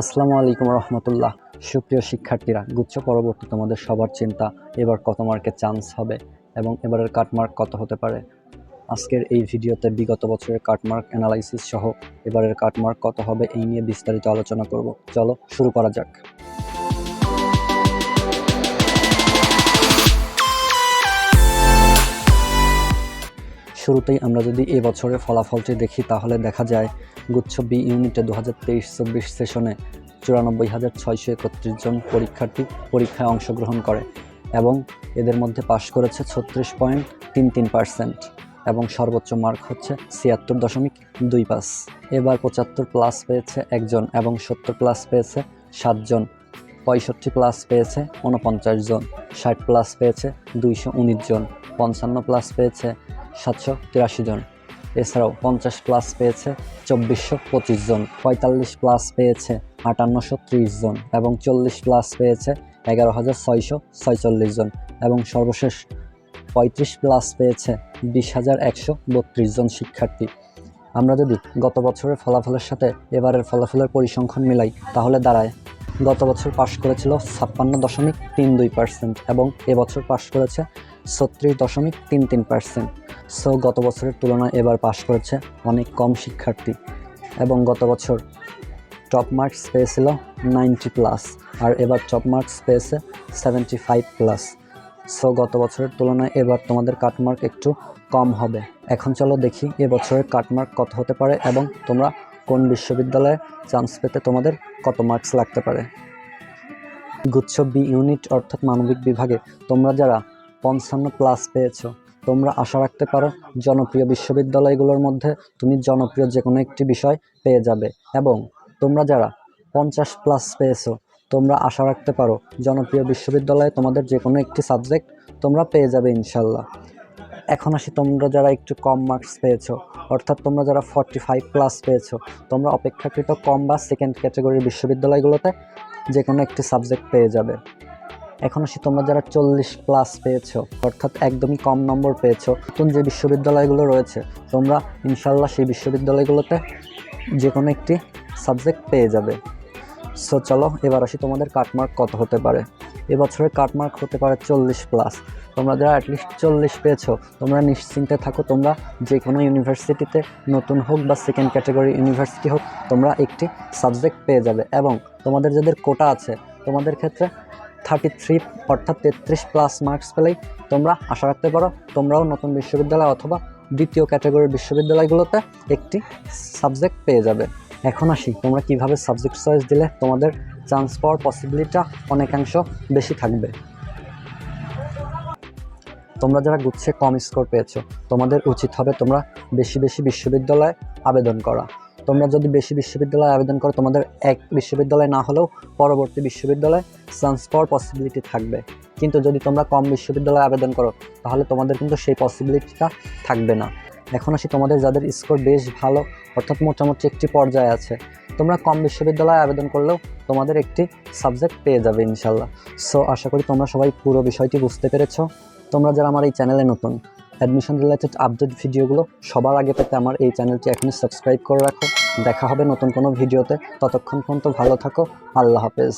আসসালামু আলাইকুম রহমতুল্লাহ। সুপ্রিয় শিক্ষার্থীরা, গুচ্ছ পরবর্তী তোমাদের সবার চিন্তা, এবার কত মার্কে চান্স হবে এবং এবারের কাটমার্ক কত হতে পারে? আজকের এই ভিডিওতে বিগত বছরের কাটমার্ক অ্যানালাইসিস সহ এবারের কাটমার্ক কত হবে এই নিয়ে বিস্তারিত আলোচনা করব। চলো শুরু করা যাক। শুরুতেই আমরা যদি এ বছরের ফলাফলটি দেখি, তাহলে দেখা যায় গুচ্ছ বি ইউনিটে দু হাজার তেইশ চব্বিশ সেশনে চুরানব্বই হাজার ছয়শো একত্রিশ জন পরীক্ষার্থী পরীক্ষায় অংশগ্রহণ করে এবং এদের মধ্যে পাশ করেছে ছত্রিশ পয়েন্ট তিন তিন পার্সেন্ট এবং সর্বোচ্চ মার্ক হচ্ছে ছিয়াত্তর দশমিক দুই পাঁচ। এবার পঁচাত্তর প্লাস পেয়েছে একজন এবং সত্তর প্লাস পেয়েছে সাতজন। পঁয়ষট্টি প্লাস পেয়েছে উনপঞ্চাশ জন। ষাট প্লাস পেয়েছে দুইশো উনিশ জন। পঞ্চান্ন প্লাস পেয়েছে সাতশো তিরাশি জন। এছাড়াও পঞ্চাশ প্লাস পেয়েছে চব্বিশশো পঁচিশ জন, পঁয়তাল্লিশ প্লাস পেয়েছে আটান্নশো ত্রিশ জন এবং চল্লিশ প্লাস পেয়েছে এগারো হাজার ছয়শো ছয়চল্লিশ জন এবং সর্বশেষ পঁয়ত্রিশ প্লাস পেয়েছে বিশ হাজার একশো বত্রিশ জন শিক্ষার্থী। আমরা যদি গত বছরের ফলাফলের সাথে এবারের ফলাফলের পরিসংখ্যান মিলাই, তাহলে দাঁড়ায় গত বছর পাশ করেছিল ছাপ্পান্ন দশমিক তিন দুই পার্সেন্ট এবং এবছর পাশ করেছে ছত্রিশ দশমিক তিন তিন পার্সেন্ট সো গত বছরের তুলনায় এবার পাশ করেছে অনেক কম শিক্ষার্থী এবং গত বছর টপ মার্কস পেয়েছিল নাইনটি প্লাস আর এবার টপ মার্কস পেয়েছে সেভেন্টি ফাইভ প্লাস। সো গত বছরের তুলনায় এবার তোমাদের কাটমার্ক একটু কম হবে। এখন চলো দেখি এবছরের কাটমার্ক কত হতে পারে এবং তোমরা কোন বিশ্ববিদ্যালয়ে চান্স পেতে তোমাদের কত মার্কস লাগতে পারে? গুচ্ছ বি ইউনিট অর্থাৎ মানবিক বিভাগে তোমরা যারা পঞ্চান্ন প্লাস পেয়েছ, তোমরা আশা রাখতে পারো জনপ্রিয় বিশ্ববিদ্যালয়গুলোর মধ্যে তুমি জনপ্রিয় যে কোনো একটি বিষয় পেয়ে যাবে এবং তোমরা যারা পঞ্চাশ প্লাস পেয়েছ, তোমরা আশা রাখতে পারো জনপ্রিয় বিশ্ববিদ্যালয়ে তোমাদের যে কোনো একটি সাবজেক্ট তোমরা পেয়ে যাবে ইনশাল্লাহ। এখন আসি, তোমরা যারা একটু কম মার্কস পেয়েছ, অর্থাৎ তোমরা যারা ফর্টি ফাইভ প্লাস পেয়েছ, তোমরা অপেক্ষাকৃত কম বা সেকেন্ড ক্যাটাগরির বিশ্ববিদ্যালয়গুলোতে যে কোনো একটি সাবজেক্ট পেয়ে যাবে। এখন আসি, তোমরা যারা চল্লিশ প্লাস পেয়েছ, অর্থাৎ একদমই কম নম্বর পেয়েছ, নতুন যে বিশ্ববিদ্যালয়গুলো রয়েছে, তোমরা ইনশাল্লাহ সেই বিশ্ববিদ্যালয়গুলোতে যে কোনো একটি সাবজেক্ট পেয়ে যাবে। সো চলো, এবার আসি তোমাদের কাটমার্ক কত হতে পারে। এবছরের কাটমার্ক হতে পারে চল্লিশ প্লাস তোমরা যারা অ্যাটলিস্ট চল্লিশ পেয়েছ, তোমরা নিশ্চিন্তে থাকো, তোমরা যে কোনো ইউনিভার্সিটিতে নতুন হোক বা সেকেন্ড ক্যাটাগরি ইউনিভার্সিটি হোক, তোমরা একটি সাবজেক্ট পেয়ে যাবে। এবং তোমাদের যাদের কোটা আছে, তোমাদের ক্ষেত্রে থার্টি থ্রি অর্থাৎ তেত্রিশ প্লাস মার্কস পেলেই তোমরা আশা রাখতে পারো, তোমরাও নতুন বিশ্ববিদ্যালয় অথবা দ্বিতীয় ক্যাটাগরির বিশ্ববিদ্যালয়গুলোতে একটি সাবজেক্ট পেয়ে যাবে। এখন আসি, তোমরা কীভাবে সাবজেক্ট চয়েস দিলে তোমাদের চান্স পাওয়ার পসিবিলিটিটা অনেকাংশ বেশি থাকবে। তোমরা যারা গুচ্ছে কম স্কোর পেয়েছ, তোমাদের উচিত হবে তোমরা বেশি বেশি বিশ্ববিদ্যালয়ে আবেদন করা। তোমরা যদি বেশি বিশ্ববিদ্যালয়ে আবেদন করো, তোমাদের এক বিশ্ববিদ্যালয় না হলেও পরবর্তী বিশ্ববিদ্যালয়ে চান্স পাওয়ার পসিবিলিটি থাকবে। কিন্তু যদি তোমরা কম বিশ্ববিদ্যালয়ে আবেদন করো, তাহলে তোমাদের কিন্তু সেই পসিবিলিটিটা থাকবে না। এখন আসি তোমাদের যাদের স্কোর বেশ ভালো, অর্থাৎ মোটামুটি একটি পর্যায়ে আছে। তোমরা কম বিশ্ববিদ্যালয়ে আবেদন করলেও তোমাদের একটি সাবজেক্ট পেয়ে যাবে ইনশাল্লাহ। সো আশা করি তোমরা সবাই পুরো বিষয়টি বুঝতে পেরেছ। তোমরা যারা আমার এই চ্যানেলে নতুন অ্যাডমিশন রিলেটেড আপডেট ভিডিওগুলো সবার আগে পেতে আমার এই চ্যানেলটি এখনই সাবস্ক্রাইব করে রাখো। দেখা হবে নতুন কোনো ভিডিওতে ততক্ষণ পর্যন্ত ভালো থাকো। আল্লাহ হাফেজ।